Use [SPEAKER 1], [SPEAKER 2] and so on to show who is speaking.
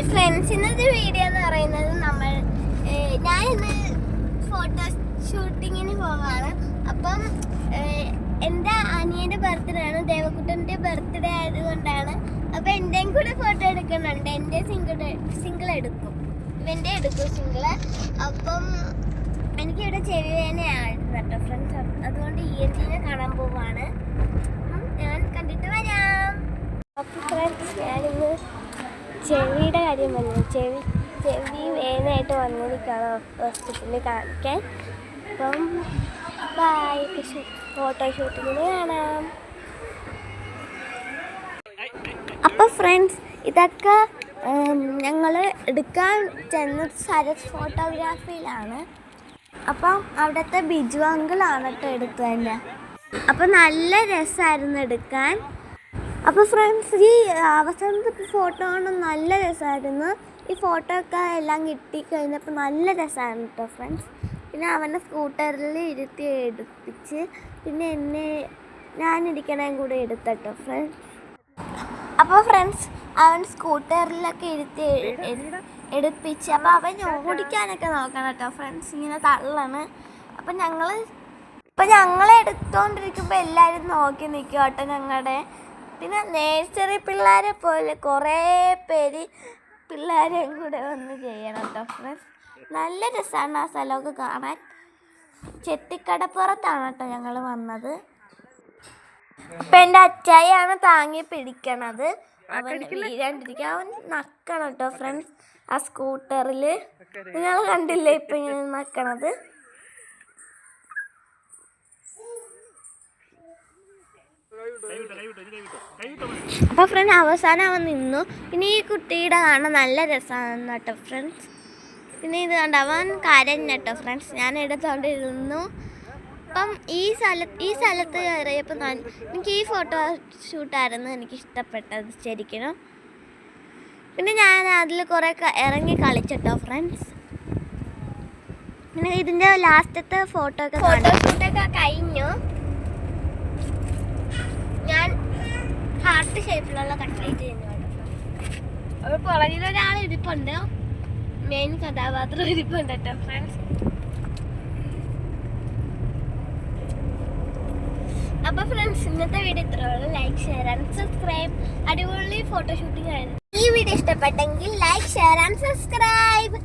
[SPEAKER 1] Hi friends ഇന്നത്തെ video എന്ന് പറയുന്നത് നമ്മൾ ഞാൻ ഇന്ന് ഫോട്ടോ ഷൂട്ടിങ്ങിന് പോവാണ്. അപ്പം എന്റെ അനിയന്റെ ബർത്ത്ഡേ ആണ് ദേവക്കുട്ടന്റെ ബർത്ത്ഡേ ആയതുകൊണ്ടാണ്. അപ്പം എന്റെയും കൂടെ ഫോട്ടോ എടുക്കുന്നുണ്ട്. എന്റെ സിംഗിൾ സിംഗിൾ എടുക്കും. ഇവന്റെ എടുക്കും സിംഗിൾ അപ്പം എനിക്കിവിടെ ചെവി വേനയായിരുന്നു കേട്ടോ ഫ്രണ്ട്സ് അതുകൊണ്ട് ഇ കാണാൻ പോവാണ് അപ്പം ഞാൻ കണ്ടിട്ട് വരാം അപ്പോൾ ഫ്രണ്ട്സ് ഞാനിന്ന് ചെവിയുടെ കാര്യം പറഞ്ഞു. ചെവി ചെവി വേനായിട്ട് വന്നിരിക്കുകയാണ് ഹോസ്പിറ്റലിൽ കാണിക്കാൻ. അപ്പം ബായ് ഫോട്ടോ ഷൂട്ടിങ്ങിന് കാണാം. അപ്പോൾ ഫ്രണ്ട്സ് ഇതൊക്കെ ഞങ്ങൾ എടുക്കാൻ ചെന്ന സരസ് ഫോട്ടോഗ്രാഫിയിലാണ് അപ്പം അവിടുത്തെ ബിജു അങ്കിളാണ് കേട്ടോ എടുത്തു തന്നെ അപ്പം നല്ല രസമായിരുന്നു എടുക്കാൻ. അപ്പോൾ ഫ്രണ്ട്സ് ഈ അവസാനത്തെ ഫോട്ടോ കാണാൻ നല്ല രസമായിരുന്നു ഈ ഫോട്ടോ ഒക്കെ എല്ലാം കിട്ടി കഴിഞ്ഞപ്പോൾ നല്ല രസമായിരുന്നു കേട്ടോ ഫ്രണ്ട്സ് പിന്നെ അവനെ സ്കൂട്ടറിൽ ഇരുത്തി എടുപ്പിച്ച് പിന്നെ എന്നെ ഞാൻ ഞാനിരിക്കണേം കൂടെ എടുത്തട്ടോ ഫ്രണ്ട്സ് അപ്പോൾ ഫ്രണ്ട്സ് അവൻ സ്കൂട്ടറിലൊക്കെ ഇരുത്തി എടുപ്പിച്ച് അപ്പോൾ അവൻ ഓടിക്കാനൊക്കെ നോക്കണം കേട്ടോ ഫ്രണ്ട്സ് ഇങ്ങനെ തള്ളാണ്. അപ്പം ഞങ്ങൾ ഇപ്പം ഞങ്ങളെ എടുത്തോണ്ടിരിക്കുമ്പോൾ എല്ലാവരും നോക്കി നിൽക്കും കേട്ടോ ഞങ്ങളുടെ പിന്നെ നേഴ്സറി പിള്ളേരെ പോലെ കുറേ പേര് പിള്ളേരെയും കൂടെ ഒന്ന് ചെയ്യണം കേട്ടോ ഫ്രണ്ട്സ് നല്ല രസമാണ് ആ സ്ഥലമൊക്കെ കാണാൻ. ചെത്തിക്കടപ്പുറത്താണ് കേട്ടോ ഞങ്ങൾ വന്നത്. അപ്പം എന്റെ അച്ചായിയാണ് താങ്ങി പിടിക്കണത്. അവൻ വീഴാണ്ടിരിക്കുക അവൻ നക്കണം കേട്ടോ ഫ്രണ്ട്സ് ആ സ്കൂട്ടറിൽ നിങ്ങൾ കണ്ടില്ലേ ഇപ്പം ഇങ്ങനെ നക്കണത്? അപ്പൊ ഫ്രണ്ട് അവസാനം അവൻ നിന്നു. പിന്നെ ഈ കുട്ടിയുടെ കാണാൻ നല്ല രസമാണ് കേട്ടോ ഫ്രണ്ട്സ് പിന്നെ ഇത് കണ്ട അവൻ കരഞ്ഞ കേട്ടോ ഫ്രണ്ട്സ് ഞാൻ എടുത്തോണ്ടിരുന്നു. അപ്പം ഈ സ്ഥലത്ത് ഈ സ്ഥലത്ത് കയറിയപ്പോൾ ഞാൻ എനിക്ക് ഈ ഫോട്ടോ ഷൂട്ടായിരുന്നു എനിക്ക് ഇഷ്ടപ്പെട്ടത് ശരിക്കും. പിന്നെ ഞാൻ അതിൽ കുറേ ഇറങ്ങി കളിച്ചിട്ടോ ഫ്രണ്ട്സ് പിന്നെ ഇതിന്റെ ലാസ്റ്റത്തെ ഫോട്ടോ ഒക്കെ ഫോട്ടോ ഷൂട്ടൊക്കെ കഴിഞ്ഞു ഞാൻ ഹാർട്ട് ഷേപ്പിലുള്ള കട്ട്ലേറ്റ് ചെയ്യുന്നു അപ്പോൾ പുറകിൽ ഒരാൾ ഇരിപ്പുണ്ട് മെയിൻ കഥാപാത്രം ഇരിപ്പുണ്ട് കേട്ടോ ഫ്രണ്ട്സ് അപ്പൊ ഫ്രണ്ട്സ് ഇന്നത്തെ വീഡിയോ ഇത്രയുള്ളൂ ലൈക്ക് ഷെയർ ആൻഡ് സബ്സ്ക്രൈബ് അടിപൊളി ഫോട്ടോഷൂട്ടിംഗ് ആയിരുന്നു. ഈ വീഡിയോ ഇഷ്ടപ്പെട്ടെങ്കിൽ ലൈക്ക് ഷെയർ ആൻഡ് സബ്സ്ക്രൈബ്